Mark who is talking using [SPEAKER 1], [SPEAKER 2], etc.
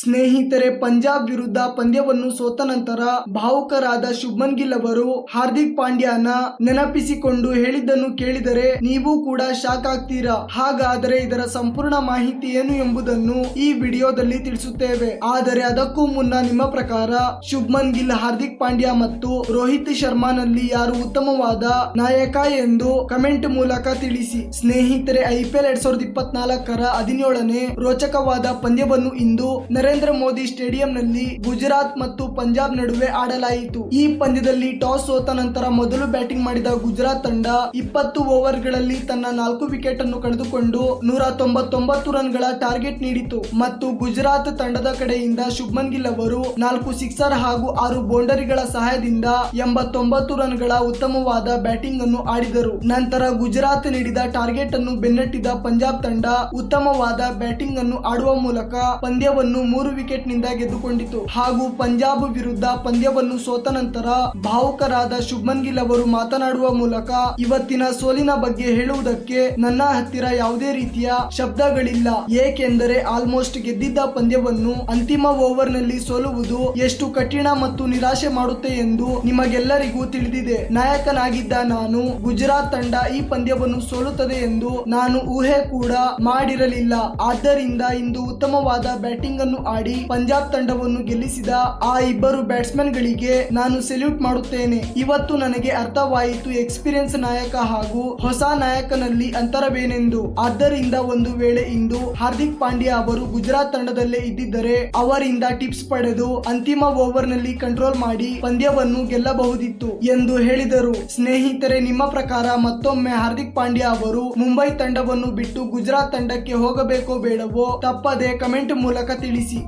[SPEAKER 1] ಸ್ನೇಹಿತರೆ, ಪಂಜಾಬ್ ವಿರುದ್ಧ ಪಂದ್ಯವನ್ನು ಸೋತ ನಂತರ ಭಾವುಕರಾದ ಶುಭ್ಮನ್ ಗಿಲ್ ಅವರು ಹಾರ್ದಿಕ್ ಪಾಂಡ್ಯನ ನೆನಪಿಸಿಕೊಂಡು ಹೇಳಿದ್ದನ್ನು ಕೇಳಿದರೆ ನೀವು ಕೂಡ ಶಾಕ್ ಆಗ್ತೀರಾ? ಹಾಗಾದರೆ ಇದರ ಸಂಪೂರ್ಣ ಮಾಹಿತಿ ಏನು ಎಂಬುದನ್ನು ಈ ವಿಡಿಯೋದಲ್ಲಿ ತಿಳಿಸುತ್ತೇವೆ. ಆದರೆ ಅದಕ್ಕೂ ಮುನ್ನ ನಿಮ್ಮ ಪ್ರಕಾರ ಶುಭ್ಮನ್ ಗಿಲ್, ಹಾರ್ದಿಕ್ ಪಾಂಡ್ಯ ಮತ್ತು ರೋಹಿತ್ ಶರ್ಮಾನಲ್ಲಿ ಯಾರು ಉತ್ತಮವಾದ ನಾಯಕ ಎಂದು ಕಮೆಂಟ್ ಮೂಲಕ ತಿಳಿಸಿ. ಸ್ನೇಹಿತರೆ ಐಪಿಎಲ್ ಎರಡ್ ಸಾವಿರದ ಇಪ್ಪತ್ನಾಲ್ಕರ ಹದಿನೇಳನೇ ರೋಚಕವಾದ ಪಂದ್ಯವನ್ನು ಇಂದು ನರೇಂದ್ರ ಮೋದಿ ಸ್ಟೇಡಿಯಂನಲ್ಲಿ ಗುಜರಾತ್ ಮತ್ತು ಪಂಜಾಬ್ ನಡುವೆ ಆಡಲಾಯಿತು. ಈ ಪಂದ್ಯದಲ್ಲಿ ಟಾಸ್ ಸೋತ ನಂತರ ಮೊದಲು ಬ್ಯಾಟಿಂಗ್ ಮಾಡಿದ ಗುಜರಾತ್ ತಂಡ ಇಪ್ಪತ್ತು ಓವರ್ಗಳಲ್ಲಿ ತನ್ನ ನಾಲ್ಕು ವಿಕೆಟ್ ಅನ್ನು ಕಳೆದುಕೊಂಡು ನೂರ ತೊಂಬತ್ತೊಂಬತ್ತು ರನ್ಗಳ ಟಾರ್ಗೆಟ್ ನೀಡಿತು. ಮತ್ತು ಗುಜರಾತ್ ತಂಡದ ಕಡೆಯಿಂದ ಶುಭ್ಮನ್ ಗಿಲ್ ಅವರು ನಾಲ್ಕು ಸಿಕ್ಸರ್ ಹಾಗೂ ಆರು ಬೌಂಡರಿಗಳ ಸಹಾಯದಿಂದ ಎಂಬತ್ತೊಂಬತ್ತು ರನ್ಗಳ ಉತ್ತಮವಾದ ಬ್ಯಾಟಿಂಗ್ ಅನ್ನು ಆಡಿದರು. ನಂತರ ಗುಜರಾತ್ ನೀಡಿದ ಟಾರ್ಗೆಟ್ ಅನ್ನು ಬೆನ್ನಟ್ಟಿದ ಪಂಜಾಬ್ ತಂಡ ಉತ್ತಮವಾದ ಬ್ಯಾಟಿಂಗ್ ಅನ್ನು ಆಡುವ ಮೂಲಕ ಪಂದ್ಯವನ್ನು ಮೂರು ವಿಕೆಟ್ನಿಂದ ಗೆದ್ದುಕೊಂಡಿತು. ಹಾಗೂ ಪಂಜಾಬ್ ವಿರುದ್ಧ ಪಂದ್ಯವನ್ನು ಸೋತ ನಂತರ ಭಾವುಕರಾದ ಶುಭನ್ ಗಿಲ್ ಅವರು ಮಾತನಾಡುವ ಮೂಲಕ ಇವತ್ತಿನ ಸೋಲಿನ ಬಗ್ಗೆ ಹೇಳುವುದಕ್ಕೆ ನನ್ನ ಹತ್ತಿರ ಯಾವುದೇ ರೀತಿಯ ಶಬ್ದಗಳಿಲ್ಲ. ಏಕೆಂದರೆ ಆಲ್ಮೋಸ್ಟ್ ಗೆದ್ದಿದ್ದ ಪಂದ್ಯವನ್ನು ಅಂತಿಮ ಓವರ್ನಲ್ಲಿ ಸೋಲುವುದು ಎಷ್ಟು ಕಠಿಣ ಮತ್ತು ನಿರಾಶೆ ಮಾಡುತ್ತೆ ಎಂದು ನಿಮಗೆಲ್ಲರಿಗೂ ತಿಳಿದಿದೆ. ನಾಯಕನಾಗಿದ್ದ ನಾನು ಗುಜರಾತ್ ತಂಡ ಈ ಪಂದ್ಯವನ್ನು ಸೋಲುತ್ತದೆ ಎಂದು ನಾನು ಊಹೆ ಕೂಡ ಮಾಡಿರಲಿಲ್ಲ. ಆದ್ದರಿಂದ ಇಂದು ಉತ್ತಮವಾದ ಬ್ಯಾಟಿಂಗ್ ಅನ್ನು ಆಡಿ ಪಂಜಾಬ್ ತಂಡವನ್ನು ಗೆಲ್ಲಿಸಿದ ಆ ಇಬ್ಬರು ಬ್ಯಾಟ್ಸ್ಮನ್ ಗಳಿಗೆ ನಾನು ಸೆಲ್ಯೂಟ್ ಮಾಡುತ್ತೇನೆ. ಇವತ್ತು ನನಗೆ ಅರ್ಥವಾಯಿತು ಎಕ್ಸ್ಪೀರಿಯನ್ಸ್ ನಾಯಕ ಹಾಗೂ ಹೊಸ ನಾಯಕನಲ್ಲಿ ಅಂತರವೇನೆಂದು. ಆದ್ದರಿಂದ ಒಂದು ವೇಳೆ ಇಂದು ಹಾರ್ದಿಕ್ ಪಾಂಡ್ಯ ಅವರು ಗುಜರಾತ್ ತಂಡದಲ್ಲೇ ಇದ್ದಿದ್ದರೆ ಅವರಿಂದ ಟಿಪ್ಸ್ ಪಡೆದು ಅಂತಿಮ ಓವರ್ನಲ್ಲಿ ಕಂಟ್ರೋಲ್ ಮಾಡಿ ಪಂದ್ಯವನ್ನು ಗೆಲ್ಲಬಹುದಿತ್ತು ಎಂದು ಹೇಳಿದರು. ಸ್ನೇಹಿತರೆ, ನಿಮ್ಮ ಪ್ರಕಾರ ಮತ್ತೊಮ್ಮೆ ಹಾರ್ದಿಕ್ ಪಾಂಡ್ಯ ಅವರು ಮುಂಬೈ ತಂಡವನ್ನು ಬಿಟ್ಟು ಗುಜರಾತ್ ತಂಡಕ್ಕೆ ಹೋಗಬೇಕೋ ಬೇಡವೋ ತಪ್ಪದೆ ಕಮೆಂಟ್ ಮೂಲಕ ತಿಳಿಸಿ.